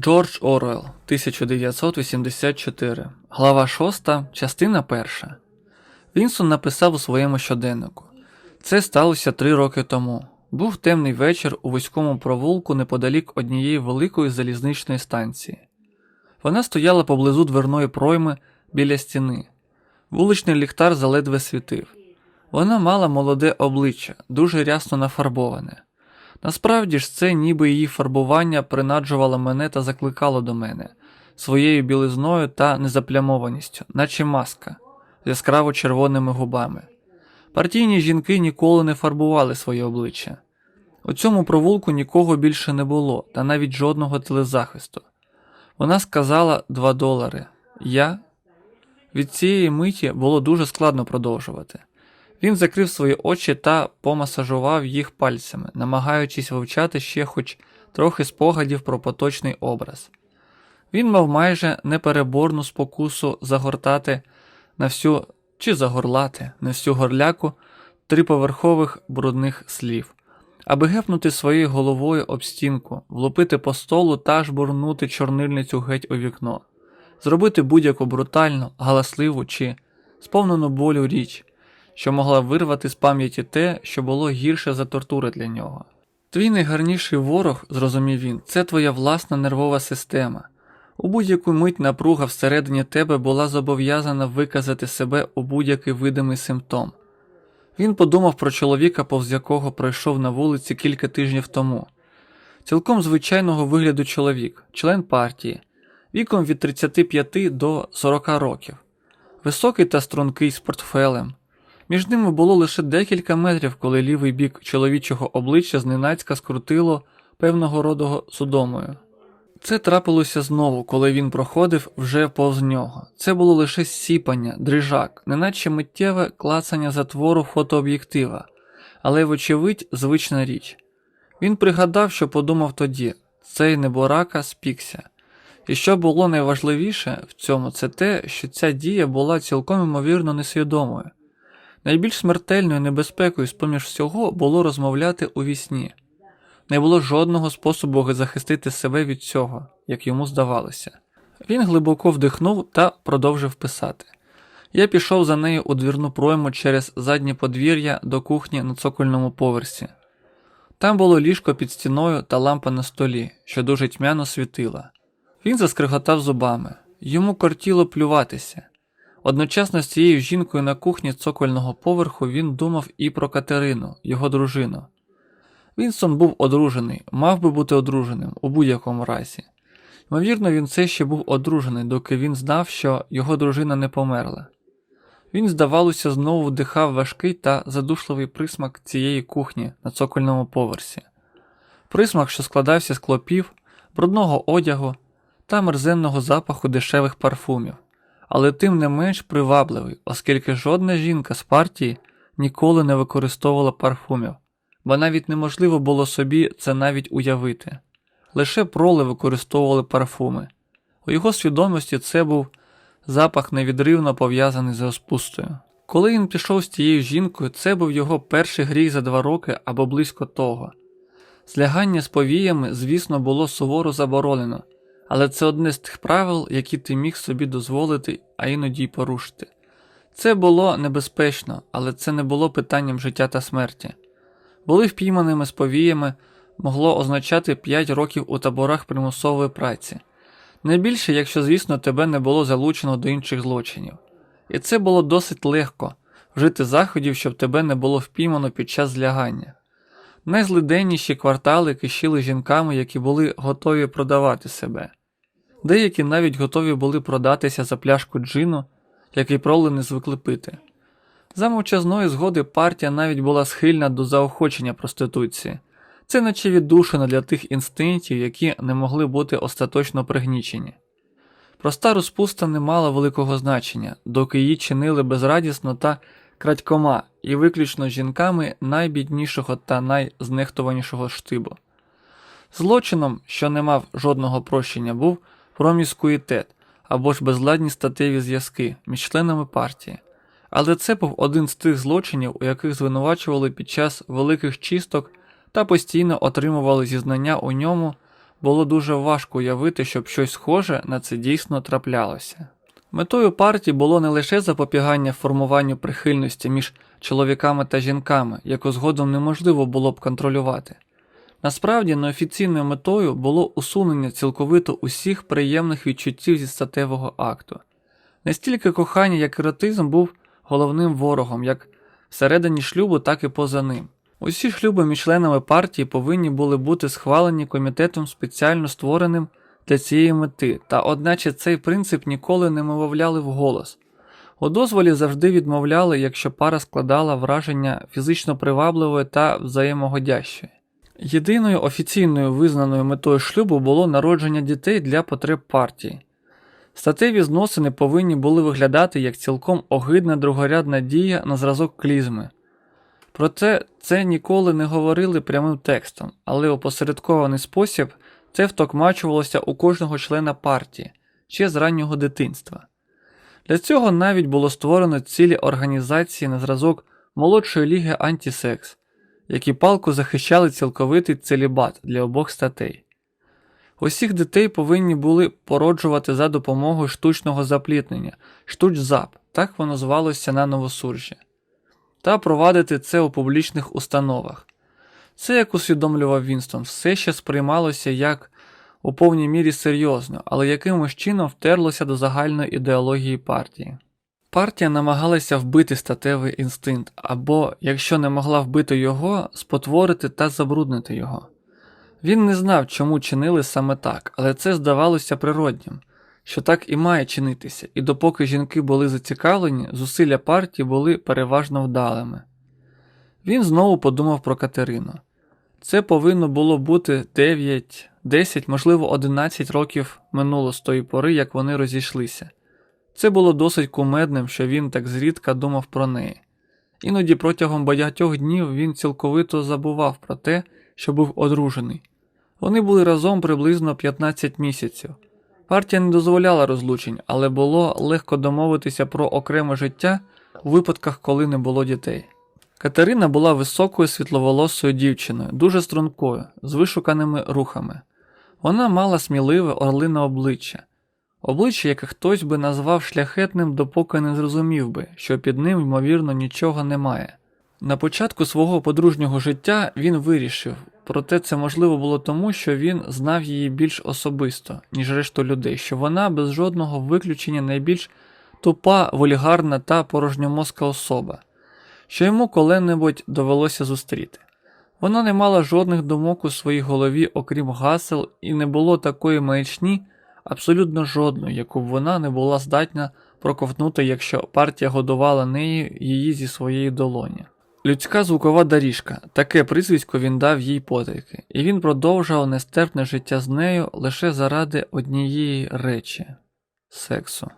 Джордж Оруелл, 1984, глава 6, частина 1. Вінсон написав у своєму щоденнику. Це сталося три роки тому. Був темний вечір у вузькому провулку неподалік однієї великої залізничної станції. Вона стояла поблизу дверної пройми біля стіни. Вуличний ліхтар заледве світив. Вона мала молоде обличчя, дуже рясно нафарбоване. Насправді ж це ніби її фарбування принаджувало мене та закликало до мене своєю білизною та незаплямованістю, наче маска з яскраво червоними губами. Партійні жінки ніколи не фарбували своє обличчя. У цьому провулку нікого більше не було, та навіть жодного телезахисту. Вона сказала 2 долари. Я. Від цієї миті було дуже складно продовжувати. Він закрив свої очі та помасажував їх пальцями, намагаючись вивчати ще хоч трохи спогадів про поточний образ. Він мав майже непереборну спокусу загортати на всю чи загорлати на всю горляку триповерхових брудних слів, аби гепнути своєю головою об стінку, влупити по столу та жбурнути чорнильницю геть у вікно, зробити будь-яку брутальну, галасливу чи сповнену болю річ що могла вирвати з пам'яті те, що було гірше за тортури для нього. Твій найгарніший ворог, зрозумів він, це твоя власна нервова система. У будь-яку мить напруга всередині тебе була зобов'язана виказати себе у будь-який видимий симптом. Він подумав про чоловіка, повз якого пройшов на вулиці кілька тижнів тому. Цілком звичайного вигляду чоловік, член партії, віком від 35 до 40 років, високий та стрункий з портфелем. Між ними було лише декілька метрів, коли лівий бік чоловічого обличчя зненацька скрутило певного роду судомою. Це трапилося знову, коли він проходив вже повз нього. Це було лише сіпання, дрижак, неначе миттєве клацання затвору фотооб'єктива, але, вочевидь, звична річ. Він пригадав, що подумав тоді цей неборака спікся. І що було найважливіше в цьому, це те, що ця дія була цілком імовірно несвідомою. Найбільш смертельною небезпекою з поміж всього було розмовляти у вісні. Не було жодного способу захистити себе від цього, як йому здавалося. Він глибоко вдихнув та продовжив писати. Я пішов за нею у двірну пройму через заднє подвір'я до кухні на цокольному поверсі. Там було ліжко під стіною та лампа на столі, що дуже тьмяно світила. Він заскриготав зубами, йому кортіло плюватися. Одночасно з цією жінкою на кухні цокольного поверху він думав і про Катерину, його дружину. Вінсон був одружений, мав би бути одруженим у будь-якому разі. Ймовірно, він все ще був одружений, доки він знав, що його дружина не померла. Він, здавалося, знову вдихав важкий та задушливий присмак цієї кухні на цокольному поверсі, присмак, що складався з клопів, брудного одягу та мерзенного запаху дешевих парфумів але тим не менш привабливий, оскільки жодна жінка з партії ніколи не використовувала парфумів, бо навіть неможливо було собі це навіть уявити. Лише проли використовували парфуми. У його свідомості це був запах невідривно пов'язаний з розпустою. Коли він пішов з тією жінкою, це був його перший гріх за два роки або близько того. Злягання з повіями, звісно, було суворо заборонено. Але це одне з тих правил, які ти міг собі дозволити, а іноді й порушити. Це було небезпечно, але це не було питанням життя та смерті. Були впійманими з повіями могло означати 5 років у таборах примусової праці, найбільше, якщо, звісно, тебе не було залучено до інших злочинів. І це було досить легко вжити заходів, щоб тебе не було впіймано під час злягання. Найзлиденніші квартали кишіли жінками, які були готові продавати себе. Деякі навіть готові були продатися за пляшку джину, який проли не звикли пити. За мовчазної згоди партія навіть була схильна до заохочення проституції, це наче віддушина для тих інстинктів, які не могли бути остаточно пригнічені. Проста розпуста не мала великого значення, доки її чинили безрадісно та крадькома і виключно жінками найбіднішого та найзнехтуванішого штибу. Злочином, що не мав жодного прощення, був проміскуїтет або ж безладні статеві зв'язки між членами партії. Але це був один з тих злочинів, у яких звинувачували під час великих чисток та постійно отримували зізнання у ньому було дуже важко уявити, щоб щось схоже на це дійсно траплялося. Метою партії було не лише запобігання формуванню прихильності між чоловіками та жінками, яку згодом неможливо було б контролювати. Насправді, неофіційною метою було усунення цілковито усіх приємних відчуттів зі статевого акту. Не стільки кохання, як еротизм був головним ворогом, як всередині шлюбу, так і поза ним. Усі шлюби між членами партії повинні були бути схвалені комітетом спеціально створеним для цієї мети, та одначе цей принцип ніколи не мовляли вголос. У дозволі завжди відмовляли, якщо пара складала враження фізично привабливої та взаємогодящої. Єдиною офіційною визнаною метою шлюбу було народження дітей для потреб партії. Статеві зносини повинні були виглядати як цілком огидна другорядна дія на зразок клізми. Проте це ніколи не говорили прямим текстом, але у посередкований спосіб це втокмачувалося у кожного члена партії ще з раннього дитинства. Для цього навіть було створено цілі організації на зразок молодшої ліги антисекс, які палко захищали цілковитий целібат для обох статей. Усіх дітей повинні були породжувати за допомогою штучного заплітнення, штучзап, так воно звалося на новосуржі, та провадити це у публічних установах. Це, як усвідомлював Вінстон, все ще сприймалося як у повній мірі серйозно, але якимось чином втерлося до загальної ідеології партії. Партія намагалася вбити статевий інстинкт, або, якщо не могла вбити його, спотворити та забруднити його. Він не знав, чому чинили саме так, але це здавалося природнім, що так і має чинитися, і допоки жінки були зацікавлені, зусилля партії були переважно вдалими. Він знову подумав про Катерину. Це повинно було бути 9, 10, можливо, 11 років минуло з тої пори, як вони розійшлися. Це було досить кумедним, що він так зрідка думав про неї. Іноді протягом багатьох днів він цілковито забував про те, що був одружений. Вони були разом приблизно 15 місяців. Партія не дозволяла розлучень, але було легко домовитися про окреме життя у випадках, коли не було дітей. Катерина була високою світловолосою дівчиною, дуже стрункою, з вишуканими рухами. Вона мала сміливе орлине обличчя, обличчя, яке хтось би назвав шляхетним, допоки не зрозумів би, що під ним, ймовірно, нічого немає. На початку свого подружнього життя він вирішив, проте це можливо було тому, що він знав її більш особисто, ніж решту людей, що вона без жодного виключення найбільш тупа, вульгарна та порожньомозка особа, що йому коли-небудь довелося зустріти. Вона не мала жодних думок у своїй голові, окрім гасел, і не було такої маячні, абсолютно жодної, яку б вона не була здатна проковтнути, якщо партія годувала нею її зі своєї долоні. Людська звукова доріжка, таке прізвисько він дав їй потайки, і він продовжував нестерпне життя з нею лише заради однієї речі сексу.